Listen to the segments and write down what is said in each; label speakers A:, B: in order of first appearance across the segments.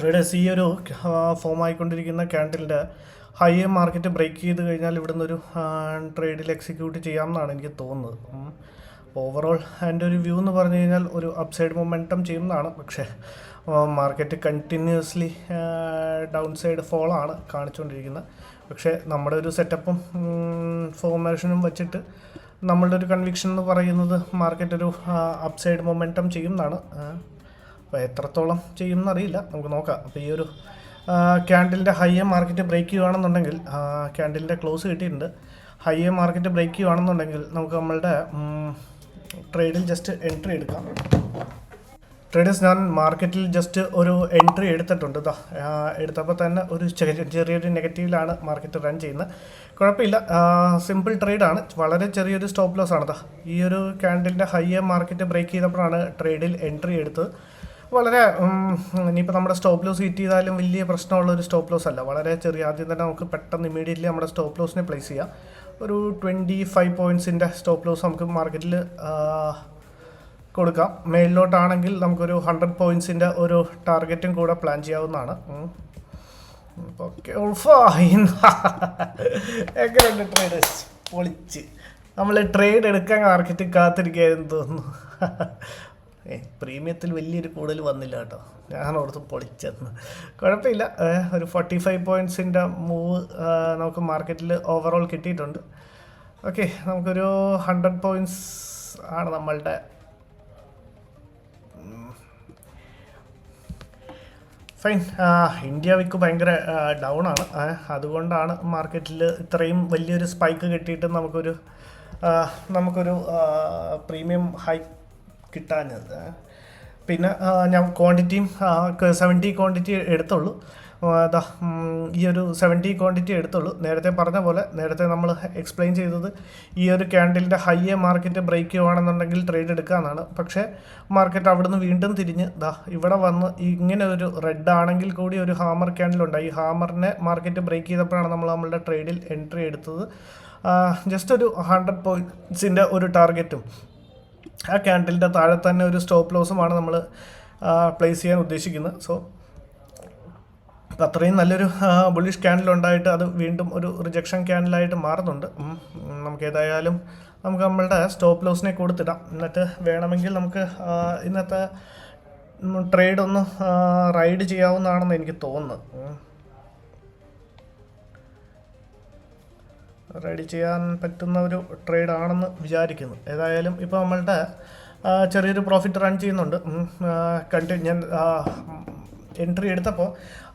A: Traders ഈ ഒരു form ആയിക്കൊണ്ടിരിക്കുന്ന ക്യാൻഡിലിന്റെ ഹൈ മാർക്കറ്റ് ബ്രേക്ക് ചെയ്ത് കഴിഞ്ഞാൽ ഇവിടുന്ന് ഒരു ട്രേഡിൽ എക്സിക്യൂട്ട് ചെയ്യാമെന്നാണ് എനിക്ക് തോന്നുന്നത്. ഓവറോൾ എന്റെ ഒരു വ്യൂ എന്ന് പറഞ്ഞു കഴിഞ്ഞാൽ ഒരു അപ്സൈഡ് മൊമെന്റം ചെയ്യുന്നതാണ്. പക്ഷേ മാർക്കറ്റ് കണ്ടിന്യൂസ്ലി ഡൗൺ സൈഡ് ഫോളാണ് കാണിച്ചുകൊണ്ടിരിക്കുന്നത്. പക്ഷേ നമ്മുടെ ഒരു സെറ്റപ്പും ഫോർമേഷനും വെച്ചിട്ട് നമ്മളുടെ ഒരു കൺവിക്ഷൻ എന്ന് പറയുന്നത് മാർക്കറ്റ് ഒരു അപ്സൈഡ് മൊമെന്റം ചെയ്യുന്നതാണ്. അപ്പോൾ എത്രത്തോളം ചെയ്യും എന്നറിയില്ല നമുക്ക് നോക്കാം. അപ്പോൾ ഈ ഒരു ക്യാൻഡിലിന്റെ ഹൈയെ മാർക്കറ്റ് ബ്രേക്ക് ചെയ്യുകയാണെന്നുണ്ടെങ്കിൽ ക്യാൻഡിലിന്റെ ക്ലോസ് കിട്ടിയിട്ടുണ്ട്. ഹൈയെ മാർക്കറ്റ് ബ്രേക്ക് ചെയ്യുകയാണെന്നുണ്ടെങ്കിൽ നമുക്ക് നമ്മളുടെ ട്രേഡിൽ ജസ്റ്റ് എൻട്രി എടുക്കാം. ട്രേഡേഴ്സ് ഞാൻ മാർക്കറ്റിൽ ജസ്റ്റ് ഒരു എൻട്രി എടുത്തിട്ടുണ്ട്. എടുത്തപ്പോൾ തന്നെ ഒരു ചെറിയ ചെറിയൊരു നെഗറ്റീവിലാണ് മാർക്കറ്റ് റൺ ചെയ്യുന്നത്. കുഴപ്പമില്ല. സിമ്പിൾ ട്രേഡാണ് വളരെ ചെറിയൊരു സ്റ്റോപ്പ് ലോസ് ആണ്. ഈ ഒരു ക്യാൻഡിലിന്റെ ഹൈയെ മാർക്കറ്റ് ബ്രേക്ക് ചെയ്തപ്പോഴാണ് ട്രേഡിൽ എൻട്രി എടുത്തത്. വളരെ ഇനിയിപ്പോൾ നമ്മുടെ സ്റ്റോപ്പ് ലോസ് ഹിറ്റ് ചെയ്താലും വലിയ പ്രശ്നമുള്ള ഒരു സ്റ്റോപ്പ് ലോസ് അല്ല. വളരെ ചെറിയ ആദ്യം തന്നെ നമുക്ക് പെട്ടെന്ന് ഇമീഡിയറ്റ്ലി നമ്മുടെ സ്റ്റോപ്പ് ലോസിനെ പ്ലേസ് ചെയ്യാം. ഒരു ട്വന്റി ഫൈവ് പോയിന്റ്സിന്റെ സ്റ്റോപ്പ് ലോസ് നമുക്ക് മാർക്കറ്റിൽ കൊടുക്കാം. മേളിലോട്ടാണെങ്കിൽ നമുക്കൊരു ഹൺഡ്രഡ് പോയിന്റ്സിന്റെ ഒരു ടാർഗറ്റും കൂടെ പ്ലാൻ ചെയ്യാവുന്നതാണ്. ഓക്കെ എങ്ങനെയുണ്ട് ട്രേഡേഴ്സ് പൊളിച്ച്. നമ്മൾ ട്രേഡ് എടുക്കാൻ മാർക്കറ്റ് കാത്തിരിക്കുകയെന്ന് തോന്നുന്നു. പ്രീമിയത്തിൽ വലിയൊരു കൂടുതൽ വന്നില്ല കേട്ടോ. ഞാൻ ഓർത്ത് പൊളിച്ചെന്ന്. കുഴപ്പമില്ല. ഒരു ഫോർട്ടി ഫൈവ് പോയിന്റ്സിന്റെ മൂവ് നമുക്ക് മാർക്കറ്റിൽ ഓവറോൾ കിട്ടിയിട്ടുണ്ട്. ഓക്കെ നമുക്കൊരു ഹൺഡ്രഡ് പോയിന്റ്സ് ആണ് നമ്മളുടെ ഫൈൻ ഇന്ത്യ വിക്ക് ഭയങ്കര ഡൗൺ ആണ്. അതുകൊണ്ടാണ് മാർക്കറ്റിൽ ഇത്രയും വലിയൊരു സ്പൈക്ക് കിട്ടിയിട്ട് നമുക്കൊരു നമുക്കൊരു പ്രീമിയം ഹൈ കിട്ടാഞ്ഞത്. പിന്നെ ഞാൻ ക്വാണ്ടിറ്റിയും സെവന്റി ക്വാണ്ടിറ്റി എടുത്തുള്ളൂ. അതാ ഈ ഒരു സെവന്റി ക്വാണ്ടിറ്റി എടുത്തുള്ളൂ. നേരത്തെ പറഞ്ഞ പോലെ നേരത്തെ നമ്മൾ എക്സ്പ്ലെയിൻ ചെയ്തത് ഈ ഒരു ക്യാൻഡിലിന്റെ ഹൈ മാർക്കറ്റ് ബ്രേക്ക് ചെയ്യുവാണെന്നുണ്ടെങ്കിൽ ട്രേഡ് എടുക്കാമെന്നാണ് പക്ഷേ മാർക്കറ്റ് അവിടുന്ന് വീണ്ടും തിരിഞ്ഞ് ദാ ഇവിടെ വന്ന് ഇങ്ങനെ ഒരു റെഡ് ആണെങ്കിൽ കൂടി ഒരു ഹാമർ ക്യാൻഡിൽ ഉണ്ട്. ഈ ഹാമറിനെ മാർക്കറ്റ് ബ്രേക്ക് ചെയ്തപ്പോഴാണ് നമ്മൾ നമ്മളുടെ ട്രേഡിൽ എൻട്രി എടുത്തത്. ജസ്റ്റ് ഒരു ഹൺഡ്രഡ് പോയിന്റ്സിന്റെ ഒരു ടാർഗറ്റും ആ ക്യാൻഡലിന്റെ താഴെ തന്നെ ഒരു സ്റ്റോപ്പ് ലോസുമാണ് നമ്മൾ പ്ലേസ് ചെയ്യാൻ ഉദ്ദേശിക്കുന്നത്. സോ അത്രയും നല്ലൊരു ബുള്ളിഷ് ക്യാൻഡിൽ ഉണ്ടായിട്ട് അത് വീണ്ടും ഒരു റിജക്ഷൻ ക്യാൻഡിലായിട്ട് മാറുന്നുണ്ട്. നമുക്ക് ഏതായാലും നമുക്ക് നമ്മളുടെ സ്റ്റോപ്പ് ലോസിനെ കൊടുത്തിടാം. എന്നിട്ട് വേണമെങ്കിൽ നമുക്ക് ഇന്നത്തെ ട്രേഡ് ഒന്ന് റൈഡ് ചെയ്യാവുന്നതാണെന്ന് എനിക്ക് തോന്നുന്നത് റെഡി ചെയ്യാൻ പറ്റുന്ന ഒരു ട്രേഡ് ആണെന്ന് വിചാരിക്കുന്നു. ഏതായാലും ഇപ്പോൾ നമ്മളുടെ ചെറിയൊരു പ്രോഫിറ്റ് റൺ ചെയ്യുന്നുണ്ട്. കണ്ടി ഞാൻ എൻട്രി എടുത്തപ്പോൾ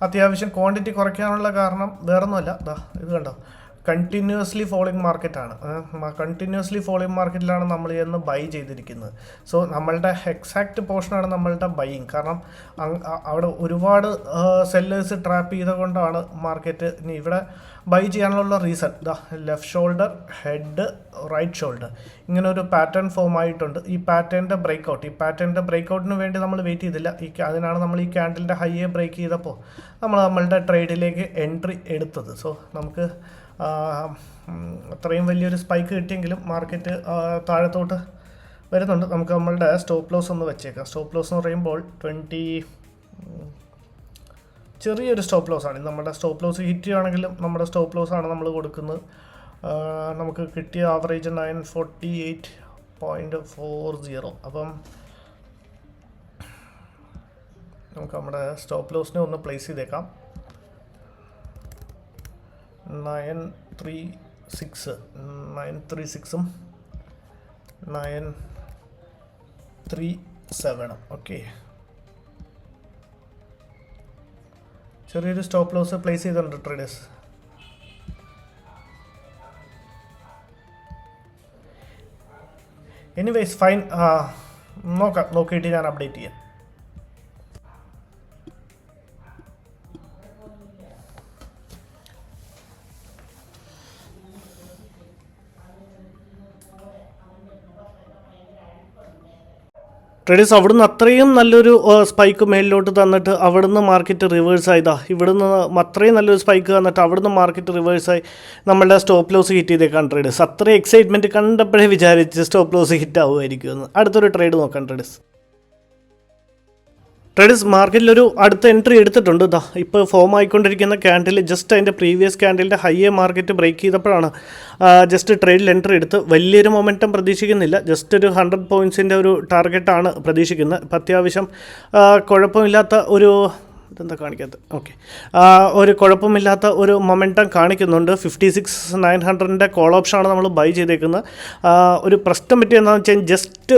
A: അത്യാവശ്യം ക്വാണ്ടിറ്റി കുറയ്ക്കാനുള്ള കാരണം വേറൊന്നുമല്ല. ദാ ഇത് കണ്ടോ? കണ്ടിന്യൂസ്ലി ഫോളോയിങ് മാർക്കറ്റാണ് കണ്ടിന്യൂസ്ലി ഫോളോയിങ് മാർക്കറ്റിലാണ് നമ്മൾ ഇന്ന് ബൈ ചെയ്തിരിക്കുന്നത്. സോ നമ്മളുടെ എക്സാക്റ്റ് പോർഷനാണ് നമ്മളുടെ ബൈയിങ് കാരണം അവിടെ ഒരുപാട് സെല്ലേഴ്സ് ട്രാപ്പ് ചെയ്തുകൊണ്ടാണ് മാർക്കറ്റ് ഇനി ഇവിടെ ബൈ ചെയ്യാനുള്ള റീസൺ. ദാ left shoulder head right shoulder. ഇങ്ങനെ ഒരു പാറ്റേൺ ഫോം ആയിട്ടുണ്ട്. ഈ പാറ്റേണിന്റെ ബ്രേക്ക് ഔട്ട് ഈ പാറ്റേണിന്റെ ബ്രേക്ക് ഔട്ടിന് വേണ്ടി നമ്മൾ വെയിറ്റ് ചെയ്തില്ല. ഈ അതിനാണ് നമ്മൾ ഈ ക്യാൻഡിലിന്റെ ഹൈയെ ബ്രേക്ക് ചെയ്തപ്പോൾ നമ്മൾ നമ്മളുടെ ട്രേഡിലേക്ക് എൻട്രി എടുത്തത്. സോ നമുക്ക് അത്രയും വലിയൊരു സ്പൈക്ക് കിട്ടിയെങ്കിലും മാർക്കറ്റ് താഴത്തോട്ട് വരുന്നുണ്ട്. നമുക്ക് നമ്മളുടെ സ്റ്റോപ്പ് ലോസ് ഒന്ന് വെച്ചേക്കാം. സ്റ്റോപ്പ് ലോസ് എന്ന് പറയുമ്പോൾ ട്വന്റി ചെറിയൊരു സ്റ്റോപ്പ് ലോസ് ആണ്. നമ്മുടെ സ്റ്റോപ്പ് ലോസ് ഹിറ്റ് ആണെങ്കിലും നമ്മുടെ സ്റ്റോപ്പ് ലോസ് ആണ് നമ്മൾ കൊടുക്കുന്നത്. നമുക്ക് കിട്ടിയ average nine forty eight point four zero അപ്പം നമുക്ക് നമ്മുടെ സ്റ്റോപ്പ് ലോസിനെ ഒന്ന് പ്ലേസ് ചെയ്തേക്കാം. Nine three six nine three സിക്സും നയൻ ത്രീ സെവനും ഓക്കെ ചെറിയൊരു സ്റ്റോപ്പ് ലോസ് പ്ലേസ് ചെയ്തിട്ടുണ്ട് ട്രേഡേഴ്സ് എനിവേസ് ഫൈൻ നോക്കാം നോക്കിയിട്ട് ഞാൻ അപ്ഡേറ്റ് ചെയ്യാം. ട്രേഡേഴ്സ് അവിടുന്ന് അത്രയും നല്ലൊരു സ്പൈക്ക് മേലിലോട്ട് തന്നിട്ട് അവിടുന്ന് മാർക്കറ്റ് റിവേഴ്സ് ആയതാ ഇവിടുന്ന് അത്രയും നല്ലൊരു സ്പൈക്ക് തന്നിട്ട് അവിടുന്ന് മാർക്കറ്റ് റിവേഴ്സ് ആയി നമ്മളുടെ സ്റ്റോപ്പ് ലോസ് ഹിറ്റ് ചെയ്തേക്കാണ് ട്രേഡേഴ്സ് അത്രയും എക്സൈറ്റ്മെന്റ് കണ്ടപ്പോഴേ വിചാരിച്ച് സ്റ്റോപ്പ് ലോസ് ഹിറ്റ് ആവുമായിരിക്കുമെന്ന്. അടുത്തൊരു ട്രേഡ് നോക്കാം ട്രേഡേഴ്സ് ട്രേഡേഴ്സ് മാർക്കറ്റിലൊരു അടുത്ത എൻട്രി എടുത്തിട്ടുണ്ട്. ഇതാ ഇപ്പോൾ ഫോം ആയിക്കൊണ്ടിരിക്കുന്ന ക്യാൻഡിൽ ജസ്റ്റ് അതിന്റെ പ്രീവിയസ് ക്യാൻഡിലിന്റെ ഹൈയേ മാർക്കറ്റ് ബ്രേക്ക് ചെയ്തപ്പോഴാണ് ജസ്റ്റ് ട്രേഡിൽ എൻട്രി എടുത്ത് വലിയൊരു മൊമെന്റം പ്രതീക്ഷിക്കുന്നില്ല. ജസ്റ്റ് ഒരു ഹൺഡ്രഡ് പോയിന്റ്സിന്റെ ഒരു ടാർഗറ്റാണ് പ്രതീക്ഷിക്കുന്നത്. ഇപ്പം അത്യാവശ്യം കുഴപ്പമില്ലാത്ത ഒരു ഇതെന്താ കാണിക്കാത്തത് ഓക്കെ ഒരു കുഴപ്പമില്ലാത്ത ഒരു മൊമെന്റം കാണിക്കുന്നുണ്ട്. ഫിഫ്റ്റി സിക്സ് നയൻ ഹൺഡ്രഡിന്റെ കോൾ ഓപ്ഷനാണ് നമ്മൾ ബൈ ചെയ്തേക്കുന്നത്. ഒരു പ്രശ്നം പറ്റി എന്താണെന്ന് വെച്ചാൽ ജസ്റ്റ്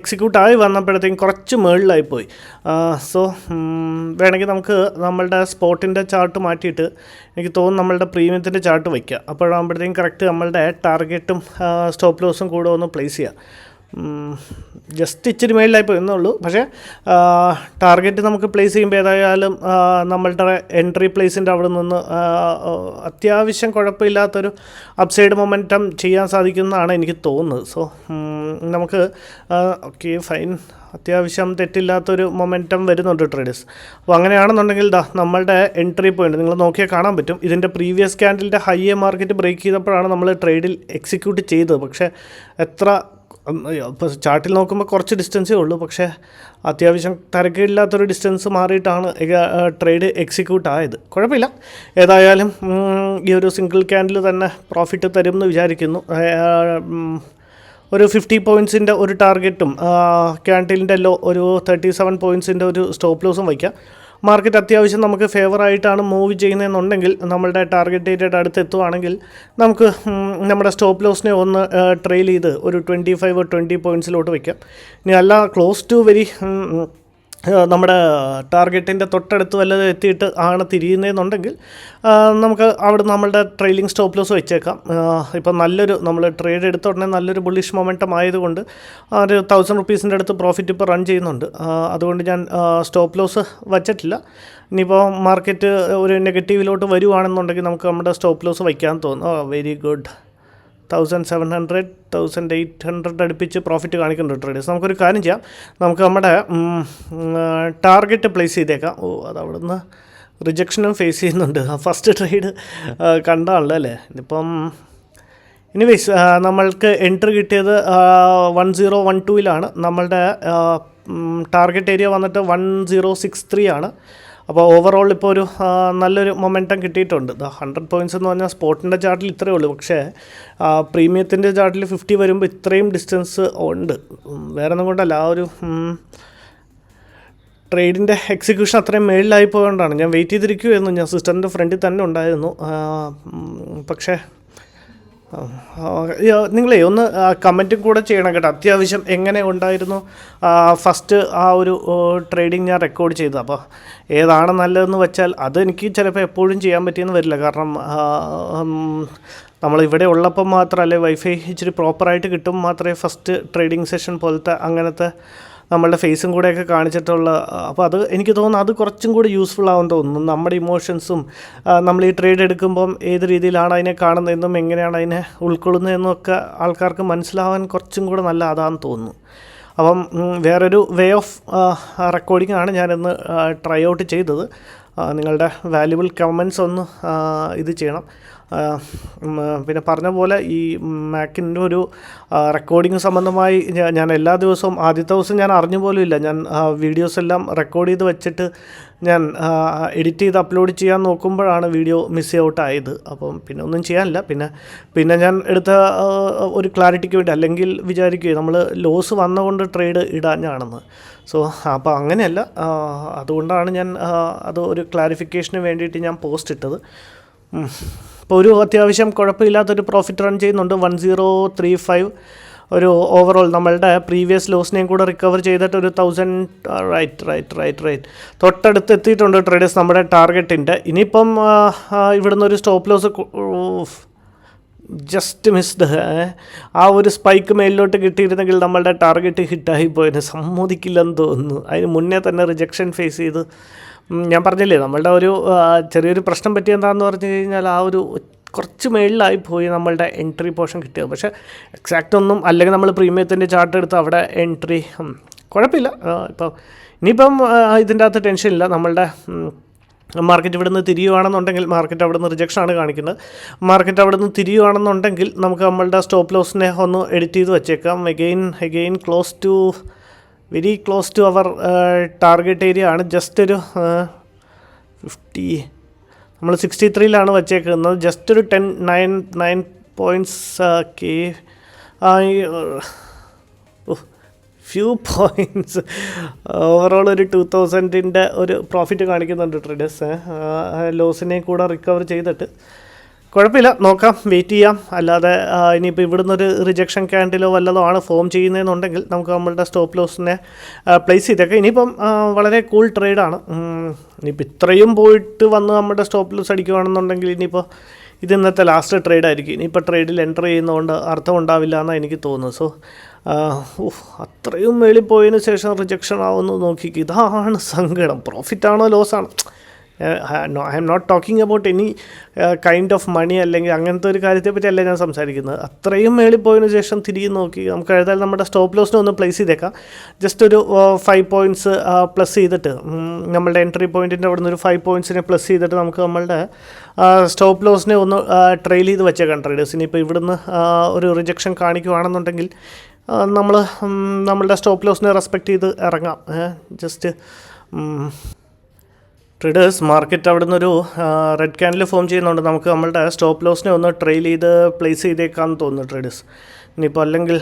A: എക്സിക്യൂട്ട് ആയി വന്നപ്പോഴത്തേക്കും കുറച്ച് മേളിലായി പോയി. സോ വേണമെങ്കിൽ നമുക്ക് നമ്മളുടെ സ്പോട്ടിന്റെ ചാർട്ട് മാറ്റിയിട്ട് എനിക്ക് തോന്നുന്നു നമ്മളുടെ പ്രീമിയത്തിന്റെ ചാർട്ട് വയ്ക്കുക അപ്പോഴാകുമ്പോഴത്തേക്കും കറക്റ്റ് നമ്മളുടെ ടാർഗറ്റും സ്റ്റോപ്പ് ലോസും കൂടെ ഒന്ന് പ്ലേസ് ചെയ്യുക ജസ്റ്റ് ഇച്ചിരി മേളിലായി പോയി എന്നേ ഉള്ളൂ. പക്ഷേ ടാർഗറ്റ് നമുക്ക് പ്ലേസ് ചെയ്യുമ്പോൾ ഏതായാലും നമ്മളുടെ എൻട്രി പ്ലേസിന്റെ അവിടെ നിന്ന് അത്യാവശ്യം കുഴപ്പമില്ലാത്തൊരു അപ്സൈഡ് മൊമെന്റം ചെയ്യാൻ സാധിക്കുന്നതാണ് എനിക്ക് തോന്നുന്നത്. സോ നമുക്ക് ഓക്കെ ഫൈൻ അത്യാവശ്യം തെറ്റില്ലാത്തൊരു മൊമെന്റം വരുന്നുണ്ട് ട്രേഡേഴ്സ് അപ്പോൾ അങ്ങനെയാണെന്നുണ്ടെങ്കിൽ ദാ നമ്മളുടെ എൻട്രി പോയിന്റ് നിങ്ങൾ നോക്കിയാൽ കാണാൻ പറ്റും. ഇതിന്റെ പ്രീവിയസ് ക്യാൻഡിലിന്റെ എ മാർക്കറ്റ് ബ്രേക്ക് ചെയ്തപ്പോഴാണ് നമ്മൾ ട്രേഡിൽ എക്സിക്യൂട്ട് ചെയ്തത്. പക്ഷേ എത്ര ഇപ്പോൾ ചാർട്ടിൽ നോക്കുമ്പോൾ കുറച്ച് ഡിസ്റ്റൻസേ ഉള്ളൂ. പക്ഷേ അത്യാവശ്യം തിരക്കില്ലാത്തൊരു ഡിസ്റ്റൻസ് മാറിയിട്ടാണ് ട്രേഡ് എക്സിക്യൂട്ട് ആയത്. കുഴപ്പമില്ല. ഏതായാലും ഈ ഒരു സിംഗിൾ ക്യാൻഡിൽ തന്നെ പ്രോഫിറ്റ് തരും എന്ന് വിചാരിക്കുന്നു ഒരു ഫിഫ്റ്റി പോയിൻസിന്റെ ഒരു ടാർഗറ്റും ക്യാൻഡിലിന്റെ ലോ ഒരു തേർട്ടി സെവൻ പോയിൻസിന്റെ ഒരു സ്റ്റോപ്പ് ലോസും വയ്ക്കാം. മാർക്കറ്റ് അത്യാവശ്യം നമുക്ക് ഫേവർ ആയിട്ടാണ് മൂവ് ചെയ്യുന്നതെന്നുണ്ടെങ്കിൽ നമ്മളുടെ ടാർഗറ്റ് ഡേറ്റയുടെ അടുത്ത് എത്തുവാണെങ്കിൽ നമുക്ക് നമ്മുടെ സ്റ്റോപ്പ് ലോസിനെ ഒന്ന് ട്രെയിൽ ചെയ്ത് ഒരു ട്വന്റി ഫൈവ് ട്വന്റി പോയിന്റ്സിലോട്ട് വയ്ക്കാം ഇനി അല്ല ക്ലോസ് ടു വെരി നമ്മുടെ ടാർഗറ്റിന്റെ തൊട്ടടുത്ത് വല്ലതും എത്തിയിട്ട് ആണ് തിരിയുന്നതെന്നുണ്ടെങ്കിൽ നമുക്ക് അവിടെ നമ്മളുടെ ട്രെയിലിംഗ് സ്റ്റോപ്പ് ലോസ് വെച്ചേക്കാം ഇപ്പം നല്ലൊരു നമ്മൾ ട്രേഡ് എടുത്ത ഉടനെ നല്ലൊരു ബുള്ളിഷ് മൊമെന്റം ആയതുകൊണ്ട് ഒരു തൗസൻഡ് റുപ്പീസിന്റെ അടുത്ത് പ്രോഫിറ്റ് ഇപ്പോൾ റൺ ചെയ്യുന്നുണ്ട്. അതുകൊണ്ട് ഞാൻ സ്റ്റോപ്പ് ലോസ് വച്ചിട്ടില്ല. ഇനിയിപ്പോൾ മാർക്കറ്റ് ഒരു നെഗറ്റീവിലോട്ട് വരുവാണെന്നുണ്ടെങ്കിൽ നമുക്ക് നമ്മുടെ സ്റ്റോപ്പ് ലോസ് വയ്ക്കാൻ തോന്നും very good thousand seven hundred thousand eight hundred അടുപ്പിച്ച് പ്രോഫിറ്റ് കാണിക്കുന്നുണ്ട് ട്രേഡേഴ്സ് നമുക്കൊരു കാര്യം ചെയ്യാം. നമുക്ക് നമ്മുടെ ടാർഗറ്റ് പ്ലേസ് ചെയ്തേക്കാം. ഓ അത് അവിടുന്ന് റിജക്ഷനും ഫേസ് ചെയ്യുന്നുണ്ട്. ഫസ്റ്റ് ട്രേഡ് കണ്ടാണല്ലോ അല്ലേ? ഇതിപ്പം എനിവേസ് നമ്മൾക്ക് എൻട്രി കിട്ടിയത് വൺ സീറോ വൺ ടൂയിലാണ് നമ്മളുടെ ടാർഗറ്റ് ഏരിയ വന്നിട്ട് വൺ സീറോ സിക്സ് ത്രീ ആണ്. അപ്പോൾ ഓവറോൾ ഇപ്പോൾ ഒരു നല്ലൊരു മൊമെന്റം കിട്ടിയിട്ടുണ്ട്. ദ ഹൺഡ്രഡ് പോയിന്റ്സ് എന്ന് പറഞ്ഞാൽ സ്പോട്ടിന്റെ ചാർട്ടിൽ ഇത്രയേ ഉള്ളൂ. പക്ഷേ പ്രീമിയത്തിന്റെ ചാർട്ടിൽ ഫിഫ്റ്റി വരുമ്പോൾ ഇത്രയും ഡിസ്റ്റൻസ് ഉണ്ട്. വേറെ ഒന്നും കൊണ്ടല്ല. ആ ഒരു ട്രേഡിന്റെ എക്സിക്യൂഷൻ അത്രയും മേളിലായി പോയതുകൊണ്ടാണ് ഞാൻ വെയിറ്റ് ചെയ്തിരിക്കുമായിരുന്നു ഞാൻ സിസ്റ്ററിന്റെ ഫ്രണ്ടിൽ തന്നെ ഉണ്ടായിരുന്നു. പക്ഷേ നിങ്ങളേ ഒന്ന് കമന്റും കൂടെ ചെയ്യണം കേട്ടോ. അത്യാവശ്യം എങ്ങനെ ഉണ്ടായിരുന്നു ഫസ്റ്റ് ആ ഒരു ട്രേഡിങ് ഞാൻ റെക്കോർഡ് ചെയ്തത്. അപ്പോൾ ഏതാണ് നല്ലതെന്ന് വെച്ചാൽ അത് എനിക്ക് ചിലപ്പോൾ എപ്പോഴും ചെയ്യാൻ പറ്റിയെന്ന് വരില്ല. കാരണം നമ്മൾ ഇവിടെ ഉള്ളപ്പം മാത്രമല്ലേ വൈഫൈ ഇച്ചിരി പ്രോപ്പറായിട്ട് കിട്ടും മാത്രമേ ഫസ്റ്റ് ട്രേഡിംഗ് സെഷൻ പോലത്തെ അങ്ങനത്തെ നമ്മളുടെ ഫേസും കൂടെയൊക്കെ കാണിച്ചിട്ടുള്ള അപ്പോൾ അത് എനിക്ക് തോന്നുന്നു അത് കുറച്ചും കൂടി യൂസ്ഫുൾ ആവും തോന്നുന്നു. നമ്മുടെ ഇമോഷൻസും നമ്മൾ ഈ ട്രേഡ് എടുക്കുമ്പം ഏത് രീതിയിലാണ് അതിനെ കാണുന്നതെന്നും എങ്ങനെയാണ് അതിനെ ഉൾക്കൊള്ളുന്നതെന്നും ഒക്കെ ആൾക്കാർക്ക് മനസ്സിലാവാൻ കുറച്ചും കൂടെ നല്ല അതാന്ന് തോന്നുന്നു. അപ്പം വേറൊരു വേ ഓഫ് റെക്കോർഡിംഗ് ആണ് ഞാനിന്ന് ട്രൈ ഔട്ട് ചെയ്തത്. നിങ്ങളുടെ വാല്യുബിൾ കമൻസ് ഒന്ന് ഇത് ചെയ്യണം. പിന്നെ പറഞ്ഞ പോലെ ഈ മാക്കിന്റെ ഒരു റെക്കോർഡിംഗ് സംബന്ധമായി ഞാൻ എല്ലാ ദിവസവും ആദ്യത്തെ ദിവസം ഞാൻ അറിഞ്ഞു പോലും ഇല്ല. ഞാൻ വീഡിയോസ് എല്ലാം റെക്കോർഡ് ചെയ്ത് വെച്ചിട്ട് ഞാൻ എഡിറ്റ് ചെയ്ത് അപ്ലോഡ് ചെയ്യാൻ നോക്കുമ്പോഴാണ് വീഡിയോ മിസ് ഔട്ട് ആയത്. അപ്പം പിന്നെ ഒന്നും ചെയ്യാനില്ല. പിന്നെ പിന്നെ ഞാൻ എടുത്ത ഒരു ക്ലാരിറ്റിക്ക് വേണ്ടി അല്ലെങ്കിൽ വിചാരിക്കുകയോ നമ്മൾ ലോസ് വന്നുകൊണ്ട് ട്രേഡ് ഇടാഞ്ഞാണെന്ന് സോ അപ്പോൾ അങ്ങനെയല്ല. അതുകൊണ്ടാണ് ഞാൻ അത് ഒരു ക്ലാരിഫിക്കേഷന് വേണ്ടിയിട്ട് ഞാൻ പോസ്റ്റ് ഇട്ടത്. ഇപ്പോൾ ഒരു അത്യാവശ്യം കുഴപ്പമില്ലാത്തൊരു പ്രോഫിറ്റ് റൺ ചെയ്യുന്നുണ്ട്. വൺ സീറോ ത്രീ ഫൈവ് ഒരു ഓവറോൾ നമ്മളുടെ പ്രീവിയസ് ലോസിനെയും കൂടെ റിക്കവർ ചെയ്തിട്ട് ഒരു thousand right right right right തൊട്ടടുത്ത് എത്തിയിട്ടുണ്ട് ട്രേഡേഴ്സ് നമ്മുടെ ടാർഗറ്റിന്റെ ഇനിയിപ്പം ഇവിടുന്ന് ഒരു സ്റ്റോപ്പ് ലോസ് ജസ്റ്റ് മിസ്ഡ് ആ ഒരു സ്പൈക്ക് മേലിലോട്ട് കിട്ടിയിരുന്നെങ്കിൽ നമ്മളുടെ ടാർഗറ്റ് ഹിറ്റായി പോയതിന് സമ്മതിക്കില്ലെന്ന് തോന്നുന്നു. അതിന് മുന്നേ തന്നെ റിജക്ഷൻ ഫേസ് ചെയ്ത് ഞാൻ പറഞ്ഞില്ലേ നമ്മളുടെ ഒരു ചെറിയൊരു പ്രശ്നം പറ്റിയെന്താന്ന് പറഞ്ഞു കഴിഞ്ഞാൽ ആ ഒരു കുറച്ച് മേളിലായി പോയി നമ്മളുടെ എൻട്രി പോർഷൻ കിട്ടിയത്. പക്ഷേ എക്സാക്റ്റ് ഒന്നും അല്ലെങ്കിൽ നമ്മൾ പ്രീമിയത്തിന്റെ ചാർട്ട് എടുത്ത് അവിടെ എൻട്രി കുഴപ്പമില്ല. ഇപ്പോൾ ഇനിയിപ്പം ഇതിന്റെ അകത്ത് ടെൻഷനില്ല നമ്മളുടെ മാർക്കറ്റ് ഇവിടെ നിന്ന് തിരിയുവാണെന്നുണ്ടെങ്കിൽ മാർക്കറ്റ് അവിടെ റിജക്ഷൻ ആണ് കാണിക്കുന്നത്. മാർക്കറ്റ് അവിടെ നിന്ന് തിരിയുവാണെന്നുണ്ടെങ്കിൽ നമുക്ക് നമ്മളുടെ സ്റ്റോപ്പ് ലോസിനെ ഒന്ന് എഡിറ്റ് ചെയ്ത് വെച്ചേക്കാം. Again again close to very close to our target area ആണ്. ജസ്റ്റ് ഒരു ഫിഫ്റ്റി നമ്മൾ സിക്സ്റ്റി ത്രീയിലാണ് വച്ചേക്കുന്നത്. ജസ്റ്റ് ഒരു ടെൻ നയൻ നയൻ പോയിന്റ്സ് ഒക്കെ ഫ്യൂ പോയിന്റ്സ് ഓവറോൾ ഒരു ടു തൗസൻഡിന്റെ ഒരു പ്രോഫിറ്റ് കാണിക്കുന്നുണ്ട് ട്രേഡേഴ്സ് ലോസിനെ കൂടെ റിക്കവർ ചെയ്തിട്ട്. കുഴപ്പമില്ല നോക്കാം വെയിറ്റ് ചെയ്യാം. അല്ലാതെ ഇനിയിപ്പോൾ ഇവിടുന്ന് ഒരു റിജക്ഷൻ ക്യാൻഡിലോ വല്ലതോ ആണ് ഫോം ചെയ്യുന്നതെന്നുണ്ടെങ്കിൽ നമുക്ക് നമ്മളുടെ സ്റ്റോപ്പ് ലോസിനെ പ്ലേസ് ചെയ്തേക്കാം. ഇനിയിപ്പം വളരെ കൂൾ ട്രേഡാണ് ഇനിയിപ്പോൾ ഇത്രയും പോയിട്ട് വന്ന് നമ്മുടെ സ്റ്റോപ്പ് ലോസ് അടിക്കുകയാണെന്നുണ്ടെങ്കിൽ ഇനിയിപ്പോൾ ഇത് ഇന്നത്തെ ലാസ്റ്റ് ട്രേഡ് ആയിരിക്കും. ഇനിയിപ്പോൾ ട്രേഡിൽ എന്റർ ചെയ്യുന്നതുകൊണ്ട് അർത്ഥം ഉണ്ടാവില്ല എന്നാണ് എനിക്ക് തോന്നുന്നത്. സോ അത്രയും മേളിൽ പോയതിന് ശേഷം റിജക്ഷൻ ആവുന്നു നോക്കി ഇതാണ് സങ്കടം. പ്രോഫിറ്റാണോ ലോസ് ആണോ? I'm not talking about any kind of money അല്ലെങ്കിൽ അങ്ങനത്തെ ഒരു കാര്യത്തെ പറ്റിയല്ല ഞാൻ സംസാരിക്കുന്നത്. അത്രയും മേളിൽ പോയതിനു ശേഷം തിരികെ നോക്കി നമുക്ക് എഴുതാൻ നമ്മുടെ സ്റ്റോപ്പ് ലോസിനെ ഒന്ന് പ്ലേസ് ചെയ്തേക്കാം. ജസ്റ്റ് ഒരു ഫൈവ് പോയിന്റ്സ് പ്ലസ് ചെയ്തിട്ട് നമ്മളുടെ എൻട്രി പോയിന്റിന്റെ അവിടെ നിന്ന് ഒരു ഫൈവ് പോയിന്റ്സിനെ പ്ലസ് ചെയ്തിട്ട് നമുക്ക് നമ്മളുടെ സ്റ്റോപ്പ് ലോസിനെ ഒന്ന് ട്രെയിൽ ചെയ്ത് വെച്ചേക്കാം ട്രേഡേഴ്സ് ഇനിയിപ്പോൾ ഇവിടുന്ന് ഒരു റിജക്ഷൻ കാണിക്കുകയാണെന്നുണ്ടെങ്കിൽ നമ്മൾ നമ്മളുടെ സ്റ്റോപ്പ് ലോസിനെ റെസ്പെക്റ്റ് ചെയ്ത് ഇറങ്ങാം. ജസ്റ്റ് ട്രേഡേഴ്സ് മാർക്കറ്റ് അവിടെ നിന്നൊരു റെഡ് ക്യാൻഡിൽ ഫോം ചെയ്യുന്നുണ്ട്. നമുക്ക് നമ്മളുടെ സ്റ്റോപ്പ് ലോസിനെ ഒന്ന് ട്രെയിൽ ചെയ്ത് പ്ലേസ് ചെയ്തേക്കാമെന്ന് തോന്നുന്നു ട്രേഡേഴ്സ് ഇനിയിപ്പോൾ അല്ലെങ്കിൽ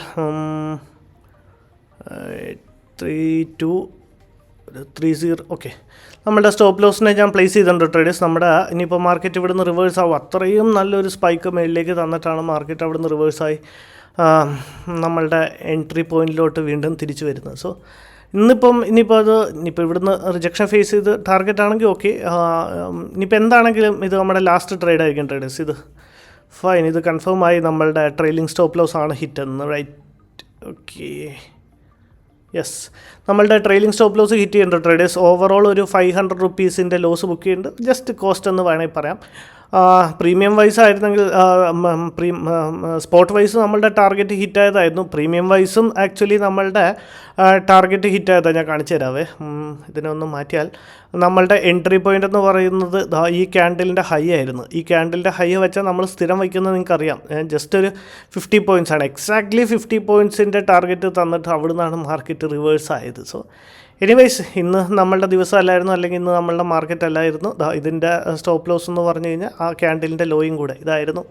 A: three two three zero okay നമ്മുടെ സ്റ്റോപ്പ് ലോസിനെ ഞാൻ പ്ലേസ് ചെയ്തിട്ടുണ്ട് ട്രേഡേഴ്സ് നമ്മുടെ ഇനിയിപ്പോൾ മാർക്കറ്റ് ഇവിടുന്ന് റിവേഴ്സ് ആവും. അത്രയും നല്ലൊരു സ്പൈക്ക് മേളിലേക്ക് തന്നിട്ടാണ് മാർക്കറ്റ് അവിടുന്ന് റിവേഴ്സായി നമ്മളുടെ എൻട്രി പോയിന്റിലോട്ട് വീണ്ടും തിരിച്ചു വരുന്നത്. സോ ഇന്നിപ്പം ഇനിയിപ്പോൾ അത് ഇനിയിപ്പോൾ ഇവിടുന്ന് റിജക്ഷൻ ഫേസ് ചെയ്ത് ടാർഗറ്റ് ആണെങ്കിൽ ഓക്കെ ഇനിയിപ്പോൾ എന്താണെങ്കിലും ഇത് നമ്മുടെ ലാസ്റ്റ് ട്രേഡ് ആയിരിക്കും ട്രേഡേഴ്സ് ഇത് ഫൈൻ ഇത് കൺഫേം ആയി നമ്മളുടെ ട്രെയിലിംഗ് സ്റ്റോപ്പ് ലോസ് ആണ് ഹിറ്റ് എന്ന്. റൈറ്റ് ഓക്കെ യെസ് നമ്മളുടെ ട്രെയിലിംഗ് സ്റ്റോപ്പ് ലോസ് ഹിറ്റ് ചെയ്യുന്നുണ്ട് ട്രേഡേഴ്സ് ഓവറോൾ ഒരു ഫൈവ് ഹൺഡ്രഡ് റുപ്പീസിന്റെ ലോസ് ബുക്ക് ചെയ്യുന്നുണ്ട്. ജസ്റ്റ് കോസ്റ്റ് എന്ന് വേണമെങ്കിൽ പറയാം. പ്രീമിയം വൈസ് ആയിരുന്നെങ്കിൽ സ്പോട്ട് വൈസ് നമ്മളുടെ ടാർഗറ്റ് ഹിറ്റ് ആയതായിരുന്നു. പ്രീമിയം വൈസും ആക്ച്വലി നമ്മളുടെ ടാർഗറ്റ് ഹിറ്റ് ആയതാണ് ഞാൻ കാണിച്ചു തരാവേ. ഇതിനൊന്ന് മാറ്റിയാൽ നമ്മളുടെ എൻട്രി പോയിന്റ് എന്ന് പറയുന്നത് ഈ ക്യാൻഡിലിന്റെ ഹൈ ആയിരുന്നു. ഈ ക്യാൻഡിലിന്റെ ഹൈ വെച്ചാൽ നമ്മൾ സ്ഥിരം വയ്ക്കുന്നത് നിങ്ങൾക്കറിയാം. ജസ്റ്റ് ഒരു ഫിഫ്റ്റി പോയിന്റ്സ് ആണ്. എക്സാക്ട്ലി ഫിഫ്റ്റി പോയിന്റ്സിന്റെ ടാർഗറ്റ് തന്നിട്ട് അവിടെ നിന്നാണ് മാർക്കറ്റ് റിവേഴ്സ് ആയത്. സോ എനിവൈസ് ഇന്ന് നമ്മളുടെ ദിവസം അല്ലായിരുന്നു അല്ലെങ്കിൽ ഇന്ന് നമ്മളുടെ മാർക്കറ്റ് അല്ലായിരുന്നു. ഇതിന്റെ സ്റ്റോപ്പ് ലോസ് എന്ന് പറഞ്ഞു കഴിഞ്ഞാൽ ആ ക്യാൻഡിലിന്റെ ലോയും കൂടെ ഇതായിരുന്നു.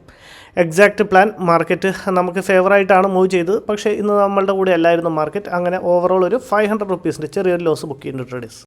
A: എക്സാക്റ്റ് പ്ലാൻ മാർക്കറ്റ് നമുക്ക് ഫേവറായിട്ടാണ് മൂവ് ചെയ്തത്. പക്ഷേ ഇന്ന് നമ്മളുടെ കൂടെ അല്ലായിരുന്നു മാർക്കറ്റ് അങ്ങനെ ഓവറോൾ ഒരു ഫൈവ് ഹൺഡ്രഡ് റുപ്പീസിന്റെ ചെറിയൊരു ലോസ് ബുക്ക് ചെയ്യുന്നുണ്ട് ട്രേഡേഴ്സ്